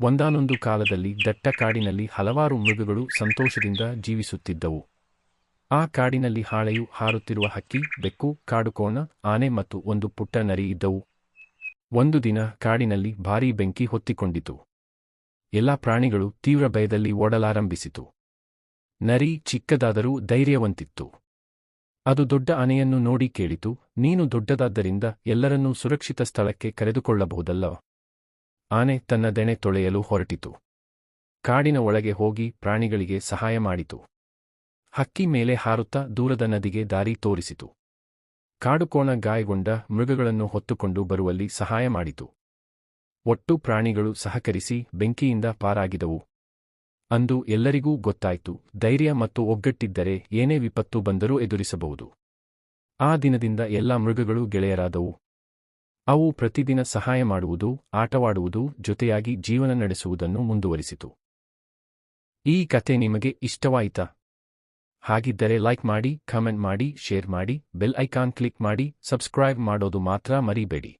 ಒಂದಾನೊಂದು ಕಾಲದಲ್ಲಿ ದಟ್ಟ ಕಾಡಿನಲ್ಲಿ ಹಲವಾರು ಮೃಗಗಳು ಸಂತೋಷದಿಂದ ಜೀವಿಸುತ್ತಿದ್ದವು. ಆ ಕಾಡಿನಲ್ಲಿ ಹಾಳೆಯು ಹಾರುತ್ತಿರುವ ಹಕ್ಕಿ, ಬೆಕ್ಕು ಕಾಡುಕೋಣ ಆನೆ ಮತ್ತು ಒಂದು ಪುಟ್ಟ ನರಿ ಇದ್ದವು. ಒಂದು ದಿನ ಕಾಡಿನಲ್ಲಿ ಭಾರೀ ಬೆಂಕಿ ಹೊತ್ತಿಕೊಂಡಿತು. ಎಲ್ಲಾ ಪ್ರಾಣಿಗಳು ತೀವ್ರ ಭಯದಲ್ಲಿ ಓಡಲಾರಂಭಿಸಿತು. ನರಿ ಚಿಕ್ಕದಾದರೂ ಧೈರ್ಯವಂತಿತ್ತು. ಅದು ದೊಡ್ಡ ಆನೆಯನ್ನು ನೋಡಿ ಕೇಳಿತು, ನೀನು ದೊಡ್ಡದಾದ್ದರಿಂದ ಎಲ್ಲರನ್ನೂ ಸುರಕ್ಷಿತ ಸ್ಥಳಕ್ಕೆ ಕರೆದುಕೊಳ್ಳಬಹುದಲ್ಲ? ಆನೆ ತನ್ನ ದೆಣೆ ತೊಳೆಯಲು ಹೊರಟಿತು. ಕಾಡಿನ ಒಳಗೆ ಹೋಗಿ ಪ್ರಾಣಿಗಳಿಗೆ ಸಹಾಯ ಮಾಡಿತು. ಹಕ್ಕಿ ಮೇಲೆ ಹಾರುತ್ತಾ ದೂರದ ನದಿಗೆ ದಾರಿ ತೋರಿಸಿತು. ಕಾಡುಕೋಣ ಗಾಯಗೊಂಡ ಮೃಗಗಳನ್ನು ಹೊತ್ತುಕೊಂಡು ಬರುವಲ್ಲಿ ಸಹಾಯ ಮಾಡಿತು. ಒಟ್ಟು ಪ್ರಾಣಿಗಳು ಸಹಕರಿಸಿ ಬೆಂಕಿಯಿಂದ ಪಾರಾಗಿದವು. ಅಂದು ಎಲ್ಲರಿಗೂ ಗೊತ್ತಾಯಿತು, ಧೈರ್ಯ ಮತ್ತು ಒಗ್ಗಟ್ಟಿದ್ದರೆ ಏನೇ ವಿಪತ್ತು ಬಂದರೂ ಎದುರಿಸಬಹುದು. ಆ ದಿನದಿಂದ ಎಲ್ಲಾ ಮೃಗಗಳು ಗೆಳೆಯರಾದವು. ಅವು ಪ್ರತಿದಿನ ಸಹಾಯ ಮಾಡುವುದು, ಆಟವಾಡುವುದು, ಜೊತೆಯಾಗಿ ಜೀವನ ನಡೆಸುವುದನ್ನು ಮುಂದುವರಿಸಿತು. ಈ ಕತೆ ನಿಮಗೆ ಇಷ್ಟವಾಯಿತಾ? ಹಾಗಿದ್ದರೆ ಲೈಕ್ ಮಾಡಿ, ಕಮೆಂಟ್ ಮಾಡಿ, ಶೇರ್ ಮಾಡಿ, ಬೆಲ್ ಐಕಾನ್ ಕ್ಲಿಕ್ ಮಾಡಿ, ಸಬ್ಸ್ಕ್ರೈಬ್ ಮಾಡೋದು ಮಾತ್ರ ಮರಿಬೇಡಿ.